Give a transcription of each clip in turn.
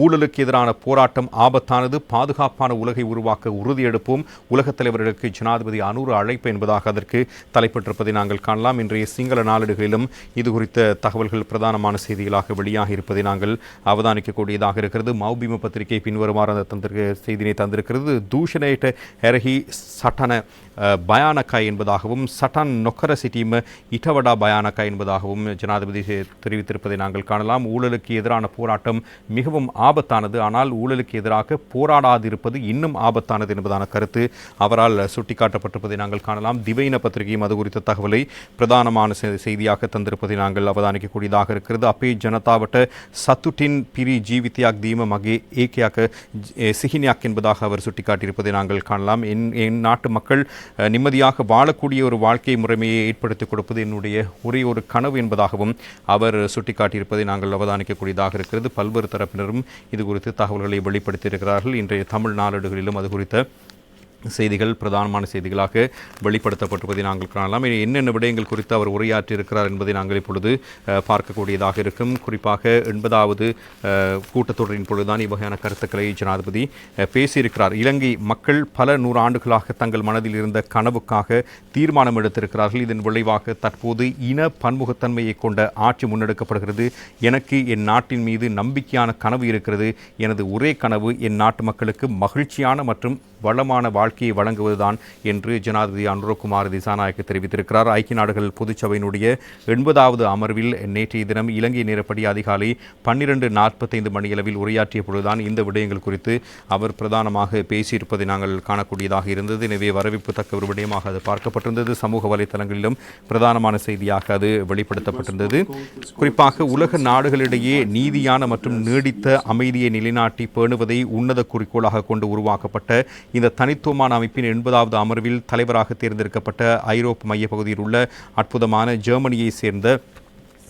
ஊழலுக்கு எதிரான போராட்டம் ஆபத்தானது பாதுகாப்பான உலகை உருவாக்க உறுதியெடுப்போம் உலகத் தலைவர்களுக்கு ஜனாதிபதி அனூறு அழைப்பு என்பதாக அதற்கு தலைப்பட்டிருப்பதை நாங்கள் காணலாம். இன்றைய சிங்கள நாளிடுகளிலும் இது குறித்த தகவல்கள் பிரதானமான செய்திகளாக வெளியாகி இருப்பதை நாங்கள் அவதானிக்கக்கூடியதாக இருக்கிறது. மௌபிம பத்திரிகை பின்வருமாறு அந்த தந்திருக்க செய்தியினை தந்திருக்கிறது. தூஷணேட்ட எரஹி சட்டன பயானக்காய் பயானக்கா என்பதாகவும் சட்டன் நொக்கர சிட்டிம் இட்டவடா பயானக்கா என்பதாகவும் ஜனாதிபதி தெரிவித்திருப்பதை நாங்கள் காணலாம். ஊழலுக்கு எதிரான போராட்டம் மிகவும் ஆபத்தானது. ஆனால் ஊழலுக்கு எதிராக போராடாதிருப்பது இன்னும் ஆபத்தானது என்பதான கருத்து அவரால் சுட்டிக்காட்டப்பட்டிருப்பதை நாங்கள் காணலாம். திவைன பத்திரிகையும் அது குறித்த தகவலை பிரதானமான செய்தியாக தந்திருப்பதை நாங்கள் அவதானிக்கக்கூடியதாக இருக்கிறது. அப்பே ஜனதாவட்ட சத்துட்டின் பிரி ஜீவித்யாக் தீம மகே ஏக்கியாக்க சிஹினியாக் என்பதாக அவர் சுட்டிக்காட்டியிருப்பதை நாங்கள் காணலாம். என் என் நாட்டு மக்கள் நிம்மதியாக வாழக்கூடிய ஒரு வாழ்க்கை முறைமையை ஏற்படுத்திக் கொடுப்பது என்னுடைய ஒரே ஒரு கனவு என்பதாகவும் அவர் சுட்டிக்காட்டியிருப்பதை நாங்கள் அவதானிக்கக்கூடியதாக இருக்கிறது. பல்வேறு தரப்பினரும் இது குறித்து தகவல்களை வெளிப்படுத்தியிருக்கிறார்கள். இன்றைய தமிழ் நாளேடுகளிலும் அது குறித்த செய்திகள் பிரதானமான செய்திகளாக வெளிப்படுத்தப்பட்டிருப்பதை நாங்கள் காணலாம். என்னென்ன விடயங்கள் குறித்து அவர் உரையாற்றி இருக்கிறார் என்பதை நாங்கள் இப்பொழுது பார்க்கக்கூடியதாக இருக்கும். குறிப்பாக எண்பதாவது கூட்டத்தொடரின் பொழுதுதான் இவ்வகையான கருத்துக்களை ஜனாதிபதி பேசியிருக்கிறார். இலங்கை மக்கள் பல நூறு ஆண்டுகளாக தங்கள் மனதில் இருந்த கனவுக்காக தீர்மானம் எடுத்திருக்கிறார்கள். இதன் விளைவாக தற்போது இன பன்முகத்தன்மையை கொண்ட ஆட்சி முன்னெடுக்கப்படுகிறது. எனக்கு என் நாட்டின் மீது நம்பிக்கையான கனவு இருக்கிறது. எனது ஒரே கனவு என் நாட்டு மக்களுக்கு மகிழ்ச்சியான மற்றும் வளமான வாழ்க்கை வாழ்க்கையை வழங்குவதுதான் என்று ஜனாதிபதி அனுரகுமார் திசாநாயக்க தெரிவித்திருக்கிறார். ஐக்கிய நாடுகள் பொதுச்சபையினுடைய எண்பதாவது அமர்வில் நேற்றைய தினம் இலங்கை நேரப்படி அதிகாலை பன்னிரண்டு நாற்பத்தைந்து மணியளவில் உரையாற்றிய பொழுதுதான் இந்த விடயங்கள் குறித்து அவர் பிரதானமாக பேசியிருப்பதை நாங்கள் காணக்கூடியதாக இருந்தது. எனவே வரவேற்பு தக்க ஒரு விடயமாக அது பார்க்கப்பட்டிருந்தது. சமூக வலைத்தளங்களிலும் பிரதானமான செய்தியாக அது வெளிப்படுத்தப்பட்டிருந்தது. குறிப்பாக உலக நாடுகளிடையே நீதியான மற்றும் நீடித்த அமைதியை நிலைநாட்டி பேணுவதை உன்னத குறிக்கோளாக கொண்டு உருவாக்கப்பட்ட இந்த தனித்துவமான அமைப்பின் எண்பதாவது அமர்வில் தலைவராக தேர்ந்தெடுக்கப்பட்ட ஐரோப்பு மையப்பகுதியில் உள்ள அற்புதமான ஜெர்மனியை சேர்ந்த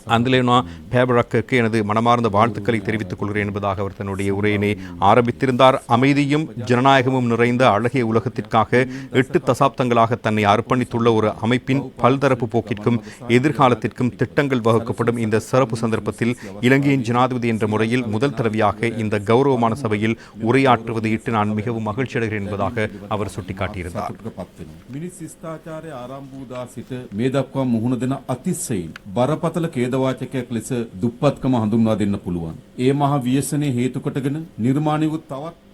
அந்தலேனா பேபரக்கு எனது மனமார்ந்த வாழ்த்துக்களை தெரிவித்துக் கொள்கிறேன் என்பதாக அவர் தன்னுடைய உரையினை ஆரம்பித்திருந்தார் அமைதியும் ஜனநாயகமும் நிறைந்த அழகிய உலகத்திற்காக எட்டு தசாப்தங்களாக தன்னை அர்ப்பணித்துள்ள ஒரு அமைப்பின் பல்தரப்பு போக்கிற்கும் எதிர்காலத்திற்கும் திட்டங்கள் வகுக்கப்படும் இந்த சிறப்பு சந்தர்ப்பத்தில் இலங்கையின் ஜனாதிபதி என்ற முறையில் முதல் தடவையாக இந்த கௌரவமான சபையில் உரையாற்றுவது இட்டு நான் மிகவும் மகிழ்ச்சி அடைகிறேன் என்பதாக அவர் சுட்டிக்காட்டியிருந்தார் සතුටට පත් වෙනවා. මිනිස් ශිෂ්ටාචාරය ආරම්භ වූ දා සිට මේ දක්වා මුහුණ දෙන අතිශයින් බරපතල ඛේදවාචකයක් ලෙස දුප්පත්කම හඳුන්වා දෙන්න පුළුවන්. ඒ මහා ව්‍යසනයේ හේතු කොටගෙන නිර්මාණය වූ තවත් බරපතල ගැටලු කිහිපයක්.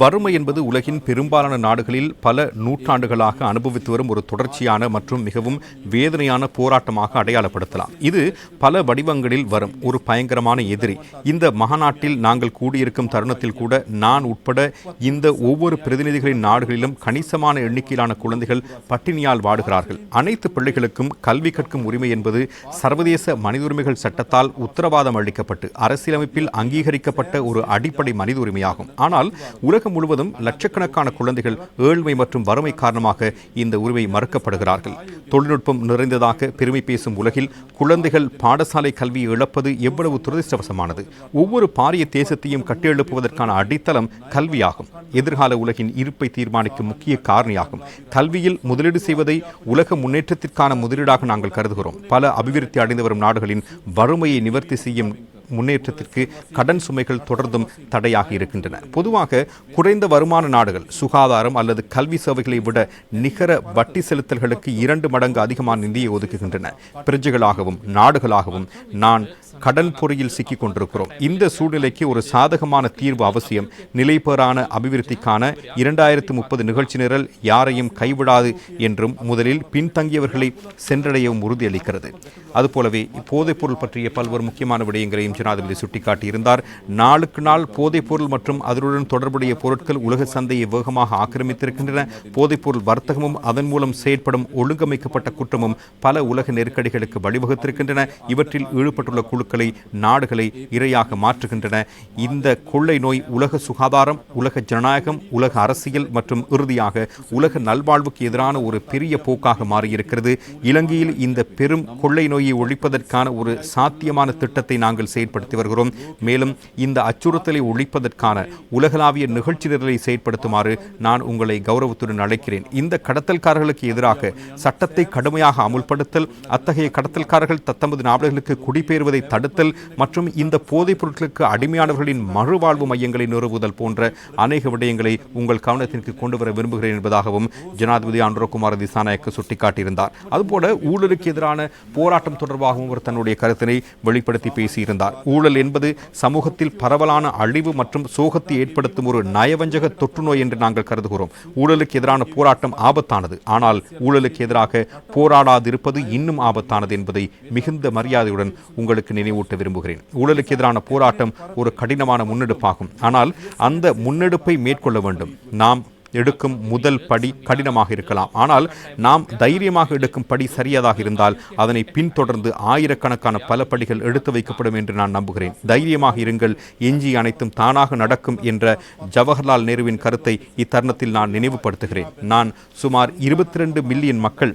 வறுமை என்பது உலகின் பெரும்பாலான நாடுகளில் பல நூற்றாண்டுகளாக அனுபவித்து வரும் ஒரு தொடர்ச்சியான மற்றும் மிகவும் வேதனையான போராட்டமாக அடையாளப்படுத்தலாம். இது பல வடிவங்களில் வரும். ஒரு பயங்கரமான எதிரி. இந்த மகாநாட்டில் நாங்கள் கூடியிருக்கும் தருணத்தில் கூட நான் உட்பட இந்த ஒவ்வொரு பிரதிநிதிகளின் நாடுகளிலும் கணிசமான எண்ணிக்கையிலான குழந்தைகள் பட்டினியால் வாடுகிறார்கள். அனைத்து பிள்ளைகளுக்கும் கல்வி கற்கும் உரிமை என்பது சர்வதேச மனித உரிமைகள் சட்டத்தால் உத்தரவாதம் அளிக்கப்பட்டு அரசியலமைப்பில் அங்கீகரிக்கப்பட்ட ஒரு அடிப்படை மனித உரிமையாகும். ஆனால் உலகம் முழுவதும் லட்சக்கணக்கான குழந்தைகள் ஏழ்மை மற்றும் வறுமை காரணமாக இந்த உரிமை மறுக்கப்படுகிறார்கள். தொழில்நுட்பம் நிறைந்ததாக பெருமை பேசும் உலகில் குழந்தைகள் பாடசாலை கல்வியை இழப்பது எவ்வளவு துரதிருஷ்டவசமானது. ஒவ்வொரு பாரிய தேசத்தையும் கட்டியெழுப்புவதற்கான அடித்தளம் கல்வியாகும். எதிர்கால உலகின் இருப்பை தீர்மானிக்கும் முக்கிய காரணியாகும். கல்வியில் முதலீடு செய்வதை உலக முன்னேற்றத்திற்கான முதலீடாக நாங்கள் கருதுகிறோம். பல அபிவிருத்தி அடைந்து வரும் நாடுகளின் வறுமையை நிவர்த்தி செய்யும் முன்னேற்றத்திற்கு கடன் சுமைகள் தொடர்ந்தும் தடையாக இருக்கின்றன. பொதுவாக குறைந்த வருமான நாடுகள் சுகாதாரம் அல்லது கல்வி சேவைகளை விட நிகர வட்டி செலுத்தல்களுக்கு இரண்டு மடங்கு அதிகமான நிதியை ஒதுக்குகின்றன. பிரஜைகளாகவும் நாடுகளாகவும் நான் கடன் பொறியில் சிக்கிக் கொண்டிருக்கிறோம். இந்த சூழ்நிலைக்கு ஒரு சாதகமான தீர்வு அவசியம். நிலைபெறான அபிவிருத்திக்கான இரண்டாயிரத்து முப்பது நிகழ்ச்சி நிரல் யாரையும் கைவிடாது என்றும் முதலில் பின்தங்கியவர்களை சென்றடையவும் உறுதியளிக்கிறது. அதுபோலவே போதைப்பொருள் பற்றிய பல்வேறு முக்கியமான விடயங்களையும் ஜனாதிபதி சுட்டிக்காட்டியிருந்தார். நாளுக்கு நாள் போதைப்பொருள் மற்றும் அதனுடன் தொடர்புடைய பொருட்கள் உலக சந்தையை வேகமாக ஆக்கிரமித்திருக்கின்றன. போதைப்பொருள் வர்த்தகமும் அதன் மூலம் செயற்படும் ஒழுங்கமைக்கப்பட்ட குற்றமும் பல உலக நெருக்கடிகளுக்கு வழிவகுத்திருக்கின்றன. இவற்றில் ஈடுபட்டுள்ள குழுக்களை நாடுகளை இரையாக மாற்றுகின்றன. இந்த கொள்ளை நோய் உலக சுகாதாரம் உலக ஜனநாயகம் உலக அரசியல் மற்றும் இறுதியாக உலக நல்வாழ்வுக்கு எதிரான ஒரு பெரிய போக்காக மாறியிருக்கிறது. இலங்கையில் இந்த பெரும் கொள்ளை நோயை ஒழிப்பதற்கான ஒரு சாத்தியமான திட்டத்தை நாங்கள் செயல் செயற்படுத்தி வருகிறோம். மேலும் இந்த அச்சுறுத்தலை ஒழிப்பதற்கான உலகளாவிய நிகழ்ச்சி நிரலை செயற்படுத்துமாறு நான் உங்களை கௌரவத்துடன் அழைக்கிறேன். இந்த கடத்தல்காரர்களுக்கு எதிராக சட்டத்தை கடுமையாக அமுல்படுத்தல் அத்தகைய கடத்தல்காரர்கள் தத்தமது நாடுகளுக்கு குடிபெயர்வதை தடுத்தல் மற்றும் இந்த போதைப் பொருட்களுக்கு அடிமையானவர்களின் மறுவாழ்வு மையங்களை நிறுவுதல் போன்ற அநேக விடயங்களை உங்கள் கவனத்திற்கு கொண்டு வர விரும்புகிறேன் என்பதாகவும் ஜனாதிபதி அனுரகுமார் திசாநாயக்கு சுட்டிக்காட்டியிருந்தார். அதுபோல ஊழலுக்கு எதிரான போராட்டம் தொடர்பாகவும் அவர் தன்னுடைய கருத்தினை வெளிப்படுத்தி பேசியிருந்தார். ஊழல் என்பது சமூகத்தில் பரவலான அழிவு மற்றும் சோகத்தை ஏற்படுத்தும் ஒரு நயவஞ்சக தொற்றுநோய் என்று நாங்கள் கருதுகிறோம். ஊழலுக்கு எதிரான போராட்டம் ஆபத்தானது. ஆனால் ஊழலுக்கு எதிராக போராடாதிருப்பது இன்னும் ஆபத்தானது என்பதை மிகுந்த மரியாதையுடன் உங்களுக்கு நினைவூட்ட விரும்புகிறேன். ஊழலுக்கு எதிரான போராட்டம் ஒரு கடினமான முன்னெடுப்பாகும். ஆனால் அந்த முன்னெடுப்பை மேற்கொள்ள வேண்டும். நாம் எடுக்கும் முதல் படி கடினமாக இருக்கலாம். ஆனால் நாம் தைரியமாக எடுக்கும் படி சரியதாக இருந்தால் அதனை பின்தொடர்ந்து ஆயிரக்கணக்கான பல படிகள் எடுத்து வைக்கப்படும் என்று நான் நம்புகிறேன். தைரியமாக இருங்கள். எஞ்சி அனைத்தும் தானாக நடக்கும் என்ற ஜவஹர்லால் நேருவின் கருத்தை இத்தருணத்தில் நான் நினைவுபடுத்துகிறேன். நான் சுமார் இருபத்தி ரெண்டு மில்லியன் மக்கள்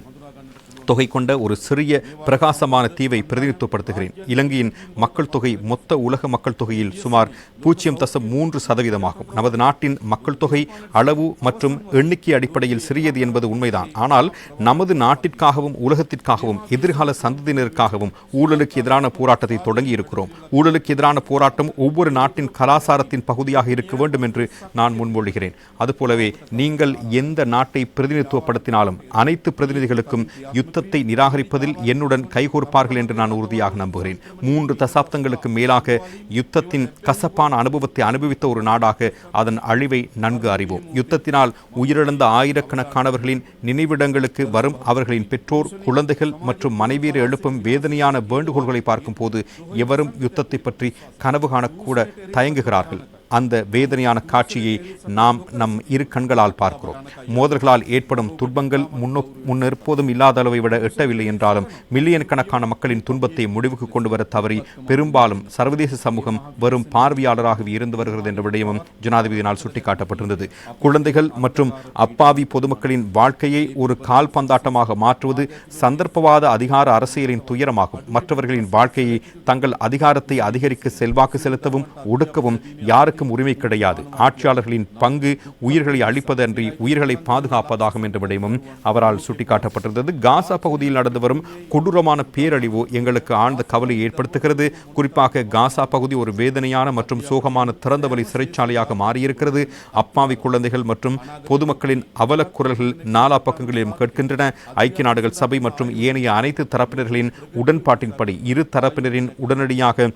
தொகை கொண்ட ஒரு சிறிய பிரகாசமான தீவை பிரதிநிதித்துவப்படுத்துகிறேன். இலங்கையின் மக்கள் தொகை மொத்த உலக மக்கள் தொகையில் சுமார் பூஜ்ஜியம் தசம் மூன்று சதவீதமாகும். நமது நாட்டின் மக்கள் தொகை அளவு மற்றும் எண்ணிக்கை அடிப்படையில் சிறியது என்பது உண்மைதான். ஆனால் நமது நாட்டிற்காகவும் உலகத்திற்காகவும் எதிர்கால சந்ததியினருக்காகவும் ஊழலுக்கு எதிரான போராட்டத்தை தொடங்கி இருக்கிறோம் ஊழலுக்கு எதிரான போராட்டம் ஒவ்வொரு நாட்டின் கலாசாரத்தின் பகுதியாக இருக்க வேண்டும் என்று நான் முன்மொழிகிறேன். அதுபோலவே நீங்கள் எந்த நாட்டை பிரதிநிதித்துவப்படுத்தினாலும் அனைத்து பிரதிநிதிகளுக்கும் யுத்தத்தை நிராகரிப்பதில் என்னுடன் கைகோர்ப்பார்கள் என்று நான் உறுதியாக நம்புகிறேன். மூன்று தசாப்தங்களுக்கு மேலாக யுத்தத்தின் கசப்பான அனுபவத்தை அனுபவித்த ஒரு நாடாக அதன் அழிவை நன்கு அறிவோம். யுத்தத்தினால் உயிரிழந்த ஆயிரக்கணக்கானவர்களின் நினைவிடங்களுக்கு வரும் அவர்களின் பெற்றோர் குழந்தைகள் மற்றும் மனைவியர் எழுப்பும் வேதனையான வேண்டுகோள்களை பார்க்கும்போது எவரும் யுத்தத்தை பற்றி கனவு காணக்கூட தயங்குகிறார்கள். அந்த வேதனையான காட்சியை நாம் நம் இரு கண்களால் பார்க்கிறோம். மோதல்களால் ஏற்படும் துன்பங்கள் முன்னோ முன்னெப்போதும் இல்லாத அளவை விட எட்டவில்லை என்றாலும் மில்லியன் கணக்கான மக்களின் துன்பத்தை முடிவுக்கு கொண்டு வர தவறி பெரும்பாலும் சர்வதேச சமூகம் வெறும் பார்வையாளராகவே இருந்து வருகிறது என்ற விடயமும் ஜனாதிபதியினால் சுட்டிக்காட்டப்பட்டிருந்தது. குழந்தைகள் மற்றும் அப்பாவி பொதுமக்களின் வாழ்க்கையை ஒரு கால்பந்தாட்டமாக மாற்றுவது சந்தர்ப்பவாத அதிகார அரசியலின் துயரமாகும். மற்றவர்களின் வாழ்க்கையை தங்கள் அதிகாரத்தை அதிகரிக்க செல்வாக்கு செலுத்தவும் ஒடுக்கவும் யாருக்கு யாருக்கும் உரிமை கிடையாது. ஆட்சியாளர்களின் பங்கு உயிர்களை அழிப்பதன்றி உயிர்களை பாதுகாப்பதாகும் என்ற விடயமும் அவரால் சுட்டிக்காட்டப்பட்டிருந்தது. காசா பகுதியில் நடந்து வரும் கொடூரமான பேரழிவு எங்களுக்கு ஆழ்ந்த கவலை ஏற்படுத்துகிறது. குறிப்பாக காசா பகுதி ஒரு வேதனையான மற்றும் சோகமான திறந்தவழி சிறைச்சாலையாக மாறியிருக்கிறது. அப்பாவி குழந்தைகள் மற்றும் பொதுமக்களின் அவலக் குரல்கள் நாலா பக்கங்களிலும் கேட்கின்றன. ஐக்கிய நாடுகள் சபை மற்றும் ஏனைய அனைத்து தரப்பினர்களின் உடன்பாட்டின்படி இரு தரப்பினரின் உடனடியாக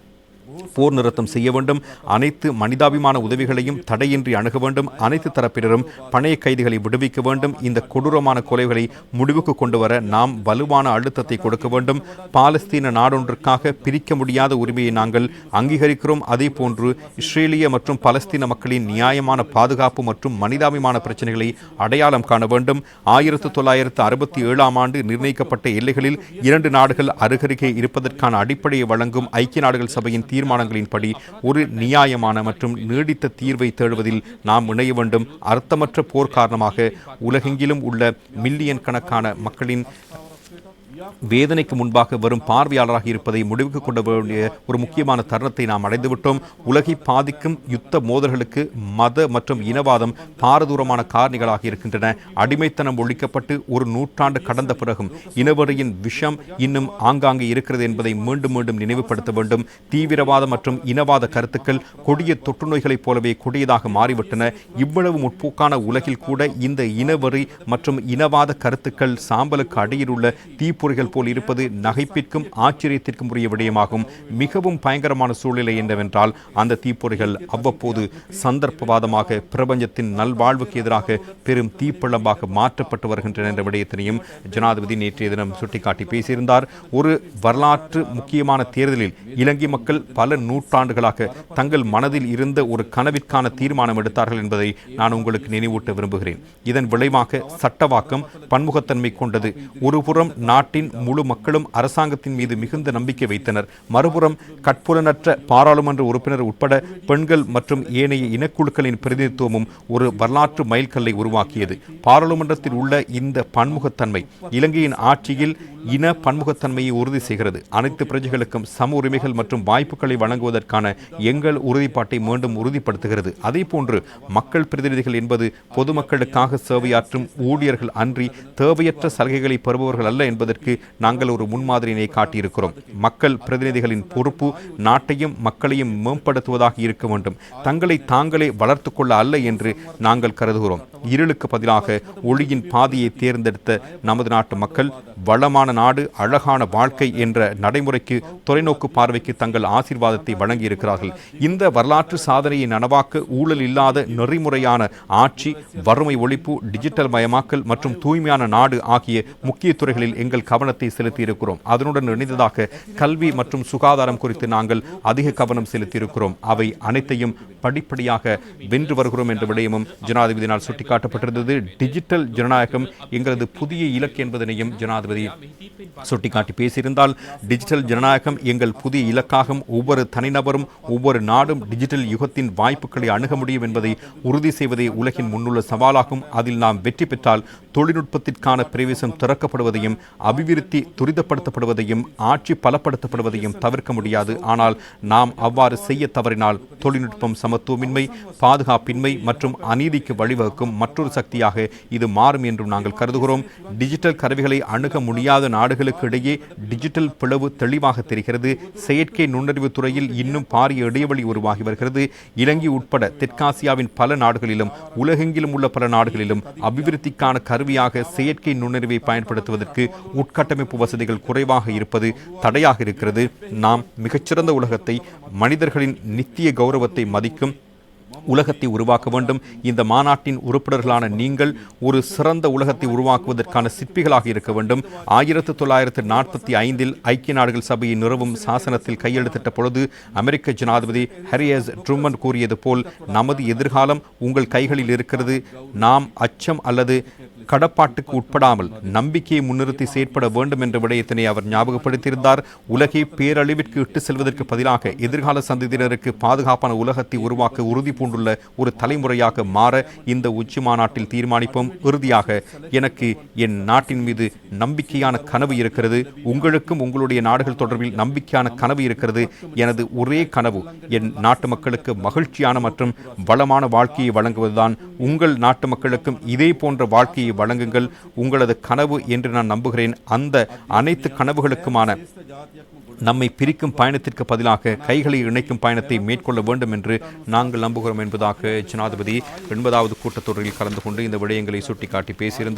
போர் நிறுத்தம் செய்ய வேண்டும். அனைத்து மனிதாபிமான உதவிகளையும் தடையின்றி அணுக வேண்டும். அனைத்து தரப்பினரும் பணைய கைதிகளை விடுவிக்க வேண்டும். இந்த கொடூரமான கொலைகளை முடிவுக்கு கொண்டு வர நாம் வலுவான அழுத்தத்தை கொடுக்க வேண்டும். பாலஸ்தீன நாடொன்றுக்காக பிரிக்க முடியாத உரிமையை நாங்கள் அங்கீகரிக்கிறோம். அதே போன்று இஸ்ரேலிய மற்றும் பலஸ்தீன மக்களின் நியாயமான பாதுகாப்பு மற்றும் மனிதாபிமான பிரச்சனைகளை அடையாளம் காண வேண்டும். ஆயிரத்தி தொள்ளாயிரத்து அறுபத்தி ஏழாம் ஆண்டு நிர்ணயிக்கப்பட்ட எல்லைகளில் இரண்டு நாடுகள் அருகருகே இருப்பதற்கான அடிப்படையை வழங்கும் ஐக்கிய நாடுகள் சபையின் தீர்மானங்களின்படி ஒரு நியாயமான மற்றும் நீடித்த தீர்வை தேடுவதில் நாம் இணைய வேண்டும். அர்த்தமற்ற போர் காரணமாக உலகெங்கிலும் உள்ள மில்லியன் கணக்கான மக்களின் வேதனைக்கு முன்பாக வரும் பார்வையாளராக இருப்பதை முடிவுக்கு கொண்டு வேண்டிய ஒரு முக்கியமான தருணத்தை நாம் அடைந்துவிட்டோம். உலகை பாதிக்கும் யுத்த மோதல்களுக்கு மத மற்றும் இனவாதம் பாரதூரமான காரணிகளாக இருக்கின்றன. அடிமைத்தனம் ஒழிக்கப்பட்டு ஒரு நூற்றாண்டு கடந்த பிறகும் இனவரியின் விஷம் இன்னும் ஆங்காங்கே இருக்கிறது என்பதை மீண்டும் மீண்டும் நினைவுபடுத்த வேண்டும். தீவிரவாத மற்றும் இனவாத கருத்துக்கள் கொடிய தொற்று நோய்களைப் போலவே கொடியதாக மாறிவிட்டன. இவ்வளவு முற்போக்கான உலகில் கூட இந்த இனவரி மற்றும் இனவாத கருத்துக்கள் சாம்பலுக்கு அடியில் உள்ள தீப்பொறிகள் போல் இருப்பது நகைப்பிற்கும் ஆச்சரியத்திற்கும் உரிய விடயமாகும். மிகவும் பயங்கரமான சூழ்நிலை என்னவென்றால் அந்த தீப்பொறிகள் அவ்வப்போது சந்தர்ப்பவாதமாக பிரபஞ்சத்தின் நல்வாழ்வுக்கு எதிராக பெரும் தீப்பள்ளமாக மாற்றப்பட்டு வருகின்றன என்ற விடயத்தினையும் ஜனாதிபதி நேற்றைய தினம் சுட்டிக்காட்டி பேசியிருந்தார். ஒரு வரலாற்று முக்கியமான தேர்தலில் இலங்கை மக்கள் பல நூற்றாண்டுகளாக தங்கள் மனதில் இருந்த ஒரு கனவிற்கான தீர்மானம் எடுத்தார்கள் என்பதை நான் உங்களுக்கு நினைவூட்ட விரும்புகிறேன். இதன் விளைவாக சட்டவாக்கம் பன்முகத்தன்மை கொண்டது. ஒருபுறம் நாட்டின் நாட்டின் முழு மக்களும் அரசாங்கத்தின் மீது மிகுந்த நம்பிக்கை வைத்தனர். மறுபுறம் கட்புலனற்ற பாராளுமன்ற உறுப்பினர் உட்பட பெண்கள் மற்றும் ஏனைய இனக்குழுக்களின் பிரதிநிதித்துவமும் ஒரு வரலாற்று மைல்கல்லை உருவாக்கியது. பாராளுமன்றத்தில் உள்ள இந்த பன்முகத்தன்மை இலங்கையின் ஆட்சியில் இன பன்முகத்தன்மையை உறுதி செய்கிறது. அனைத்து பிரஜைகளுக்கும் சம உரிமைகள் மற்றும் வாய்ப்புகளை வழங்குவதற்கான எங்கள் உறுதிப்பாட்டை மீண்டும் உறுதிப்படுத்துகிறது. அதேபோன்று மக்கள் பிரதிநிதிகள் என்பது பொதுமக்களுக்காக சேவையாற்றும் ஊழியர்கள் அன்றி தேவையற்ற சலுகைகளை பெறுபவர்கள் அல்ல என்பதற்கு நாங்கள் ஒரு முன்மாதிரியினை காட்டியிருக்கிறோம். மக்கள் பிரதிநிதிகளின் பொறுப்பு நாட்டையும் மக்களையும் மேம்படுத்துவதாக இருக்க வேண்டும். தங்களை தாங்களே வளர்த்து கொள்ள அல்ல என்று நாங்கள் கருதுகிறோம். இருளுக்கு பதிலாக ஒளியின் பாதையை தேர்ந்தெடுத்த நமது நாட்டு மக்கள் வளமான நாடு அழகான வாழ்க்கை என்ற நடைமுறைக்கு தொலைநோக்கு பார்வைக்கு தங்கள் ஆசீர்வாதத்தை வழங்கியிருக்கிறார்கள். இந்த வரலாற்று சாதனையை நனவாக்க ஊழல் இல்லாத நெறிமுறையான ஆட்சி வறுமை ஒழிப்பு டிஜிட்டல் மயமாக்கல் மற்றும் தூய்மையான நாடு ஆகிய முக்கிய துறைகளில் எங்கள் கவனத்தை செலுத்தியிருக்கிறோம். அதனுடன் இணைந்ததாக கல்வி மற்றும் சுகாதாரம் குறித்து நாங்கள் அதிக கவனம் செலுத்தியிருக்கிறோம். அவை அனைத்தையும் படிப்படியாக வென்று வருகிறோம் என்ற விடயமும் ஜனாதிபதியினால் சுட்டிக்காட்டப்பட்டிருந்தது. டிஜிட்டல் ஜனநாயகம் எங்களது புதிய இலக்கு என்பதனையும் ஜனாதிபதி சுட்டிக்காட்டி பேசியிருந்தால் டிஜிட்டல் ஜனநாயகம் எங்கள் புதிய இலக்காகும். ஒவ்வொரு தனிநபரும் ஒவ்வொரு நாடும் டிஜிட்டல் யுகத்தின் வாய்ப்புகளை அணுக முடியும் என்பதை உறுதி செய்வதே உலகின் முன்னுள்ள சவாலாகும். அதில் நாம் வெற்றி பெற்றால் தொழில்நுட்பத்திற்கான பிரவேசம் திறக்கப்படுவதையும் அபிவிருத்தி துரிதப்படுத்தப்படுவதையும் ஆட்சி பலப்படுத்தப்படுவதையும் தவிர்க்க முடியாது. ஆனால் நாம் அவ்வாறு செய்ய தவறினால் தொழில்நுட்பம் சமத்துவமின்மை பாதுகாப்பின்மை மற்றும் அநீதிக்கு வழிவகுக்கும் மற்றொரு சக்தியாக இது மாறும் என்றும் நாங்கள் கருதுகிறோம். டிஜிட்டல் கருவிகளை அணுக முடியாத நாடுகளுக்கு இடையே டிஜிட்டல் பிளவு தெளிவாக தெரிகிறது. செயற்கை நுண்ணறிவு துறையில் இன்னும் பாரிய இடைவெளி உருவாகி வருகிறது. இலங்கை உட்பட தெற்காசியாவின் பல நாடுகளிலும் உலகெங்கிலும் உள்ள பல நாடுகளிலும் அபிவிருத்திக்கான கருவியாக செயற்கை நுண்ணறிவை பயன்படுத்துவதற்கு உட்கட்டமைப்பு வசதிகள் குறைவாக இருப்பது தடையாக இருக்கிறது. நாம் மிகச்சிறந்த உலகத்தை மனிதர்களின் நித்திய கௌரவத்தை மதிக்கும் உலகத்தை உருவாக்க வேண்டும். இந்த மாநாட்டின் உறுப்பினர்களான நீங்கள் ஒரு சிறந்த உலகத்தை உருவாக்குவதற்கான சிற்பிகளாக இருக்க வேண்டும். ஆயிரத்து தொள்ளாயிரத்து நாற்பத்தி ஐந்தில் ஐக்கிய நாடுகள் சபையை நிறுவும் சாசனத்தில் கையெழுத்திட்ட பொழுது அமெரிக்க ஜனாதிபதி ஹரியஸ் ட்ரூமன் கூறியது போல் நமது எதிர்காலம் உங்கள் கைகளில் இருக்கிறது. நாம் அச்சம் அல்லது கடப்பாட்டுக்கு உட்படாமல் நம்பிக்கையை முன்னிறுத்தி செயற்பட வேண்டும் என்ற விடயத்தினை அவர் ஞாபகப்படுத்தியிருந்தார். உலகை பேரழிவிற்கு இட்டு செல்வதற்கு பதிலாக எதிர்கால சந்ததியினருக்கு பாதுகாப்பான உலகத்தை உருவாக்க உறுதி பூண்டுள்ள ஒரு தலைமுறையாக மாற இந்த உச்சி மாநாட்டில் தீர்மானிப்போம். இறுதியாக எனக்கு என் நாட்டின் மீது நம்பிக்கையான கனவு இருக்கிறது. உங்களுக்கும் உங்களுடைய நாடுகள் தொடர்பில் நம்பிக்கையான கனவு இருக்கிறது. எனது ஒரே கனவு என் நாட்டு மக்களுக்கு மகிழ்ச்சியான மற்றும் வளமான வாழ்க்கையை வழங்குவதுதான். உங்கள் நாட்டு மக்களுக்கும் இதே போன்ற வாழ்க்கையை வழங்குங்கள் உங்களது கனவு என்று நான் நம்புகிறேன். அந்த அனைத்து கனவுகளுக்குமான நம்மை பிரிக்கும் பயணத்திற்கு பதிலாக கைகளை இணைக்கும் பயணத்தை மேற்கொள்ள வேண்டும் என்று நாங்கள் நம்புகிறோம் என்பதாக ஜனாதிபதி எண்பதாவது கூட்டத்தொடரில் கலந்து கொண்டு இந்த விடயங்களை சுட்டிக்காட்டி பேசியிருந்தார்.